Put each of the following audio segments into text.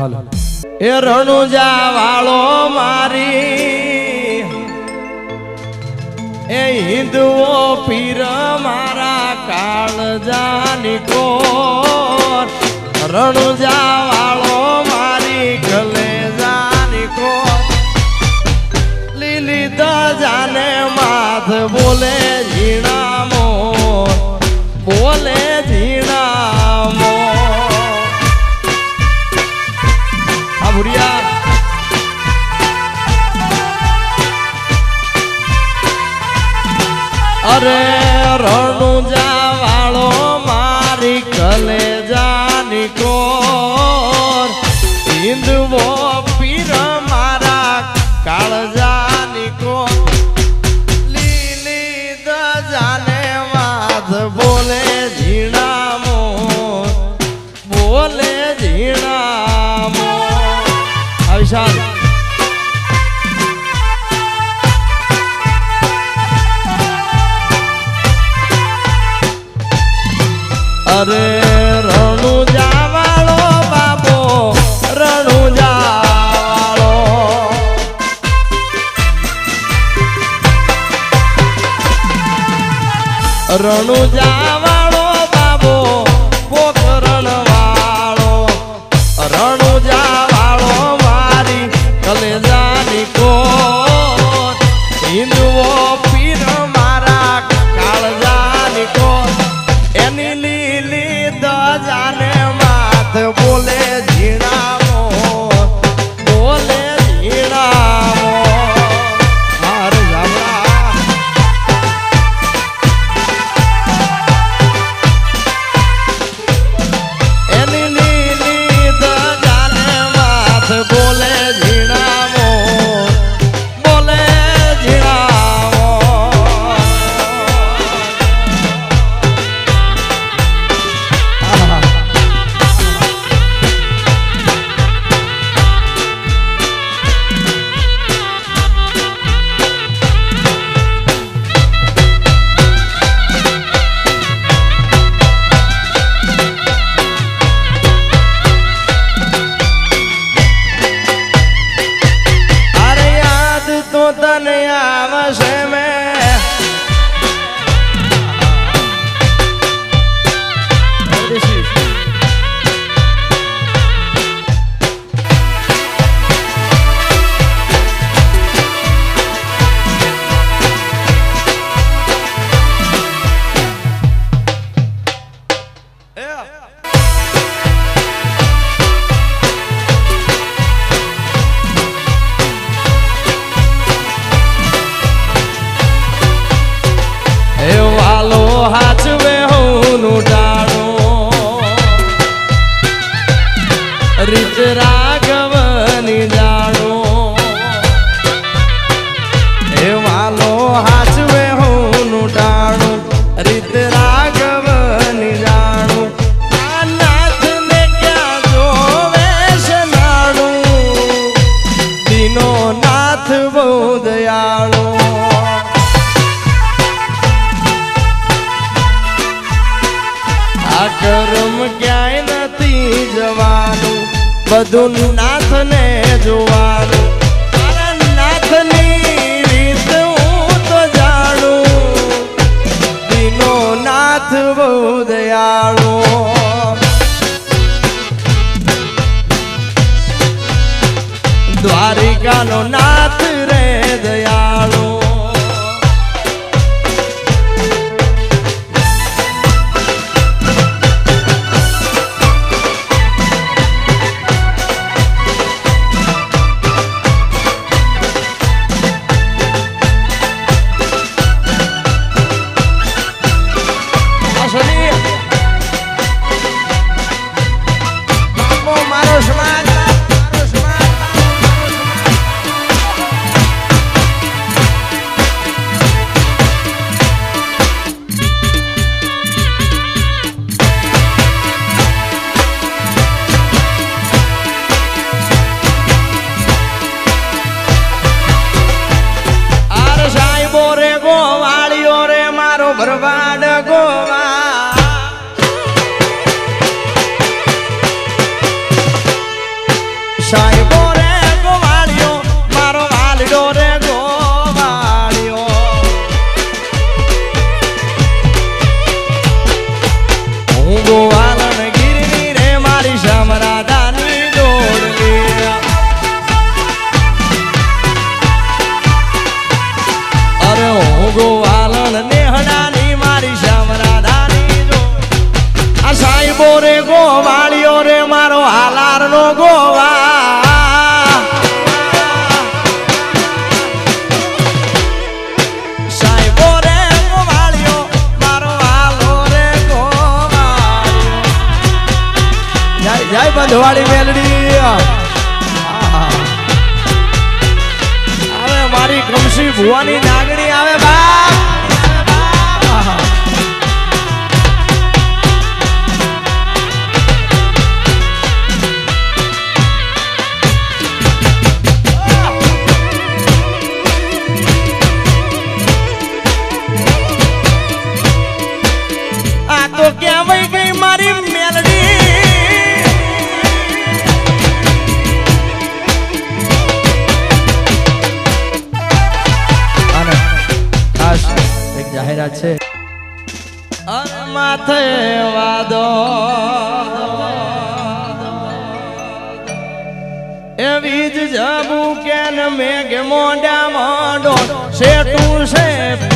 હાલો. એ રણુજા વાળો મારી. એ હિન્દુઓ પીર મારા કાળજાની કોર. રણુજા વાળો મારી કલેજાની કોર. લીલી દજાને માથ બોલે પરિણામો. વિશાલ અરે રણુ જાવાળો રણુ જા બધું જોવાનું. કારણ નાથની રીત હું તો જાણું. દિનો નાથ બહુ shine. એવી જ જબુ કેન મેઘ મોઢા મોઢો શેઠું છે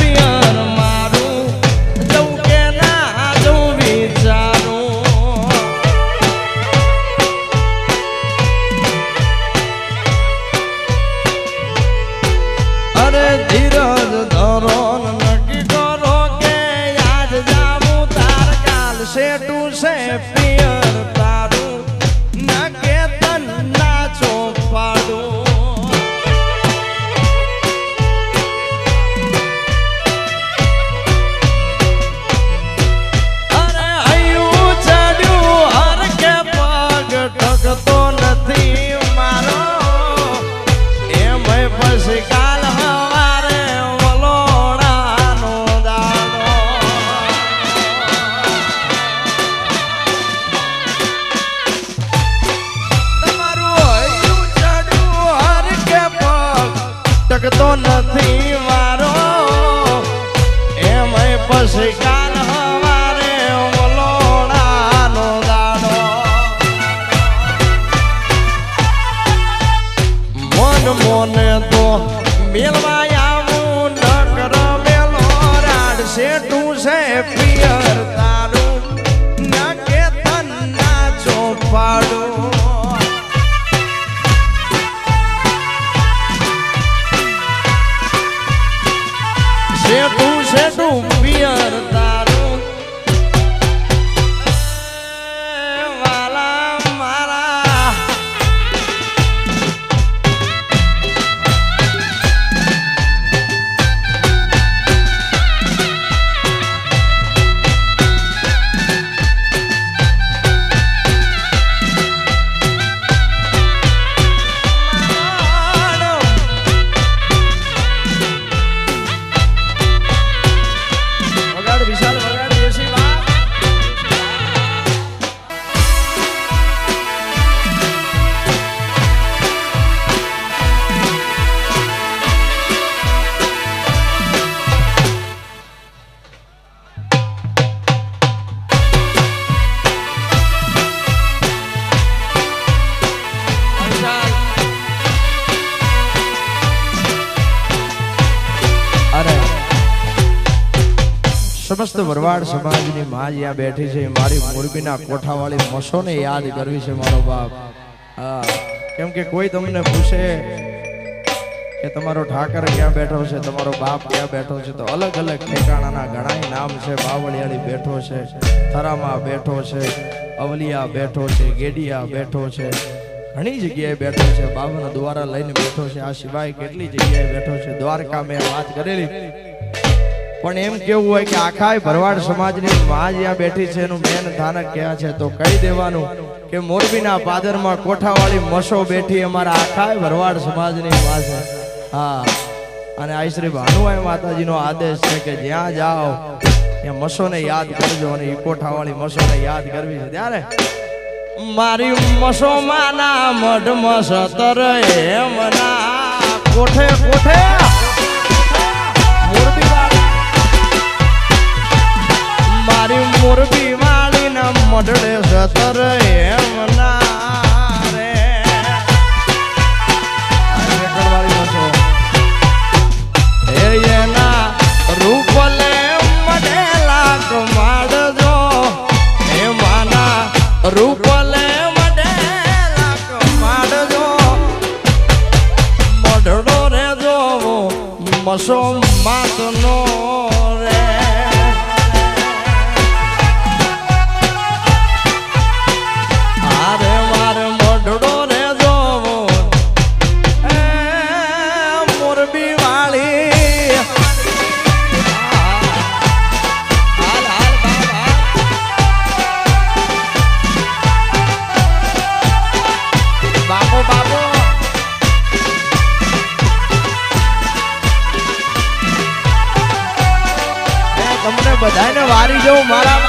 સમસ્ત વરવાડ સમાજની માં જ્યાં બેઠી છે. મારી મોરબીના કોઠાવાળી મસોને યાદ કરવી છે મારો બાપ. હા, કેમ કે કોઈ તમને પૂછે કે તમારો ઠાકર ક્યાં બેઠો છે, તમારો બાપ ક્યાં બેઠો છે, તો અલગ અલગ ઠેકાણાના ઘણાય નામ છે. બાવળિયાળી બેઠો છે, થરામાં બેઠો છે, અવલિયા બેઠો છે, ગેડિયા બેઠો છે, ઘણી જગ્યાએ બેઠો છે. બાબાના દ્વારા લઈને બેઠો છે. આ સિવાય કેટલી જગ્યાએ બેઠો છે? દ્વારકા મેં વાત કરેલી. પણ એમ કેવું હોય કે આખા ભરવાડ સમાજની માં જ્યાં બેઠી છે, એનું મેન ધાનક ક્યાં છે તો કહી દેવાનું કે મોરબીના પાદરમાં કોઠાવાળી મસો બેઠી અમારા આખા ભરવાડ સમાજની માં છે. હા. અને આ શ્રી ભાનુભાઈ માતાજીનો આદેશ છે કે જ્યાં જાઓ, ત્યાં મસોને યાદ કરજો અને કોઠાવાળી મસો ને યાદ કરવી છે. ત્યારે મારી મસોમાં ના મઢ મસતર એમના કોઠે કોઠે? મોરબી વાળીના મઢડે જતર એમ ના રે એના મઢડો રે જોવો મસો માત હારી જવું મારા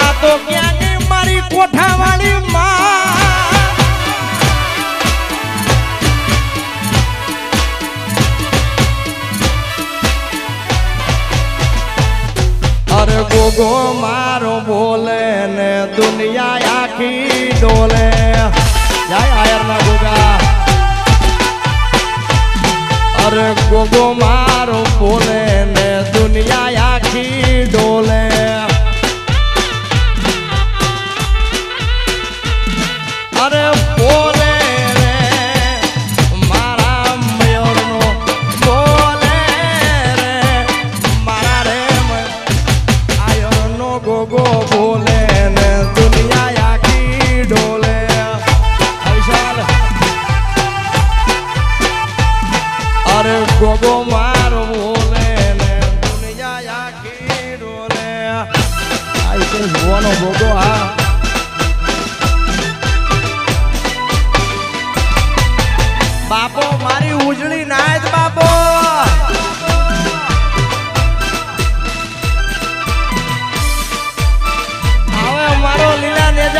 આ તો ક્યાંની મારી કોઠાવાળી માં. અરે ગોગો, મારો બોલે ને દુનિયા આખી ડોલે. જય આયરના ગોગા. અરે ગોગો મારો બોલે ને દુનિયા આખી ડોલે.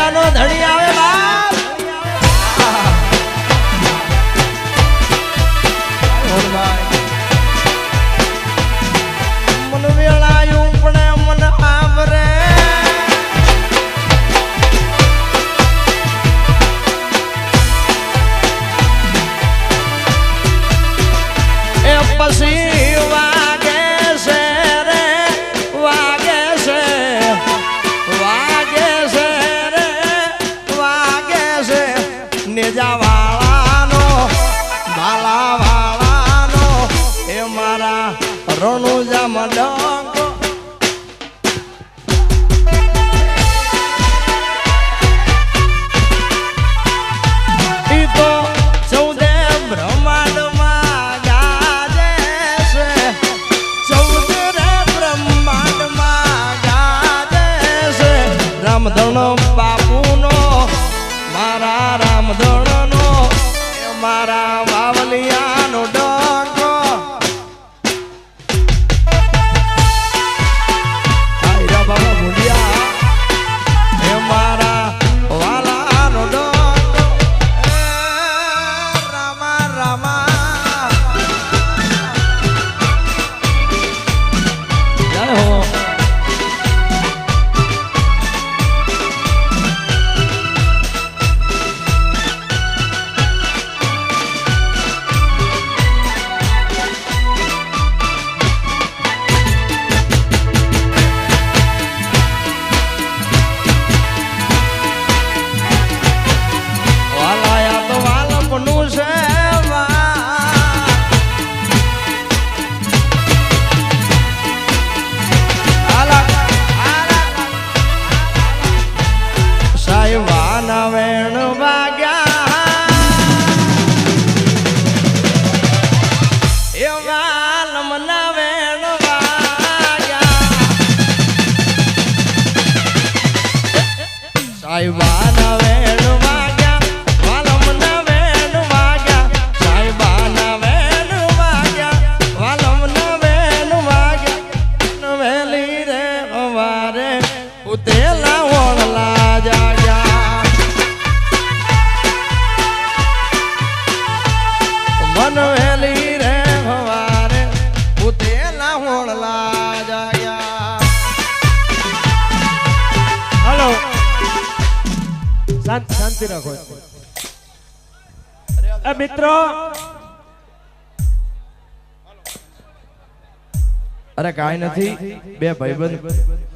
મજાનો ધણી આવે બા. I don't know. ઉતેલા ઓળલા જાડ્યા મન વેલી રે હવારે ઉતેલા ઓળલા જાડ્યા હલો શાંતિ શાંતિ રાખો મિત્રો અરે કાંઈ નથી બે ભાઈબંધ